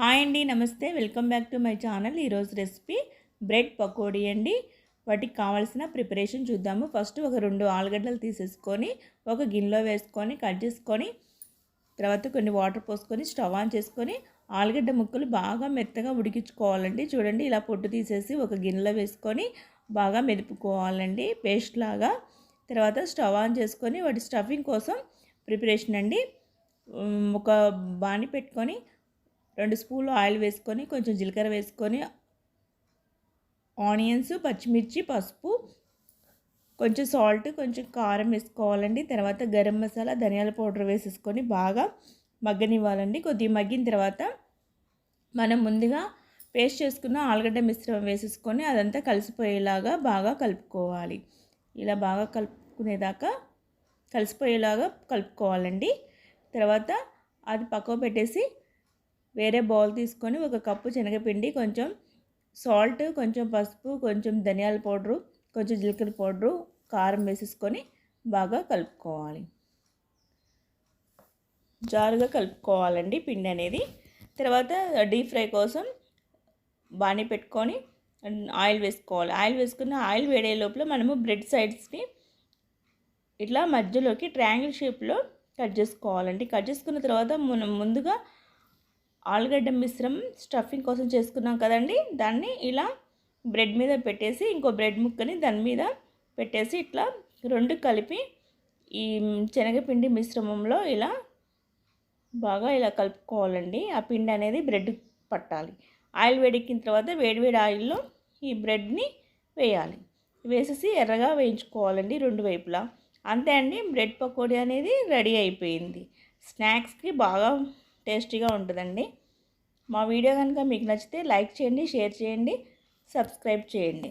Hi అండి నమస్తే. Welcome back to my channel. ఈరోజు రెసిపీ బ్రెడ్ పకోడీ అండి. వాటికి కావాల్సిన ప్రిపరేషన్ చూద్దాము. ఫస్ట్ ఒక రెండు ఆలుగడ్డలు తీసేసుకొని ఒక గిన్నెలో వేసుకొని కట్ చేసుకొని తర్వాత కొన్ని వాటర్ పోసుకొని స్టవ్ ఆన్ చేసుకొని ఆలుగడ్డ ముక్కలు బాగా మెత్తగా ఉడికించుకోవాలండి. చూడండి ఇలా పొట్టు తీసేసి ఒక గిన్నెలో వేసుకొని బాగా మెదుపుకోవాలండి. పేస్ట్ లాగా. తర్వాత స్టవ్ ఆన్ చేసుకొని వాటి స్టఫింగ్ కోసం ప్రిపరేషన్ అండి. ఒక బాణి పెట్టుకొని రెండు స్పూన్లు ఆయిల్ వేసుకొని కొంచెం జీలకర్ర వేసుకొని ఆనియన్స్ పచ్చిమిర్చి పసుపు కొంచెం సాల్ట్ కొంచెం కారం వేసుకోవాలండి. తర్వాత గరం మసాలా ధనియాల పౌడర్ వేసేసుకొని బాగా మగ్గనివ్వాలండి. కొద్దిగా మగ్గిన తర్వాత మనం ముందుగా పేస్ట్ చేసుకున్న ఆలుగడ్డ మిశ్రమం వేసేసుకొని అదంతా కలిసిపోయేలాగా బాగా కలుపుకోవాలి. ఇలా బాగా కలుపుకునేదాకా కలిసిపోయేలాగా కలుపుకోవాలండి. తర్వాత అది పక్కకు పెట్టేసి వేరే బౌల్ తీసుకొని ఒక కప్పు శనగపిండి కొంచెం సాల్ట్ కొంచెం పసుపు కొంచెం ధనియాల పౌడరు కొంచెం జీలకర్ర పౌడరు కారం వేసేసుకొని బాగా కలుపుకోవాలి. జారుగా కలుపుకోవాలండి పిండి అనేది. తర్వాత డీప్ ఫ్రై కోసం బాణీ పెట్టుకొని ఆయిల్ వేసుకోవాలి. ఆయిల్ వేసుకున్న ఆయిల్ వేడే లోపల మనము బ్రెడ్ సైడ్స్ని ఇట్లా మధ్యలోకి ట్రయాంగిల్ షేప్లో కట్ చేసుకోవాలండి. కట్ చేసుకున్న తర్వాత మనం ముందుగా ఆలుగడ్డ మిశ్రమం స్టఫింగ్ కోసం చేసుకున్నాం కదండి. దాన్ని ఇలా బ్రెడ్ మీద పెట్టేసి ఇంకో బ్రెడ్ ముక్కని దాని మీద పెట్టేసి ఇట్లా రెండు కలిపి ఈ శనగపిండి మిశ్రమంలో ఇలా బాగా ఇలా కలుపుకోవాలండి. ఆ పిండి అనేది బ్రెడ్ పట్టాలి. ఆయిల్ వేడెక్కిన తర్వాత వేడివేడి ఆయిల్లో ఈ బ్రెడ్ని వేయాలి. వేసేసి ఎర్రగా వేయించుకోవాలండి రెండు వైపులా. అంతే అండి బ్రెడ్ పకోడీ అనేది రెడీ అయిపోయింది. స్నాక్స్కి బాగా టేస్టీగా ఉంటుందండి. మా వీడియో కనుక మీకు నచ్చితే లైక్ చేయండి షేర్ చేయండి సబ్స్క్రైబ్ చేయండి.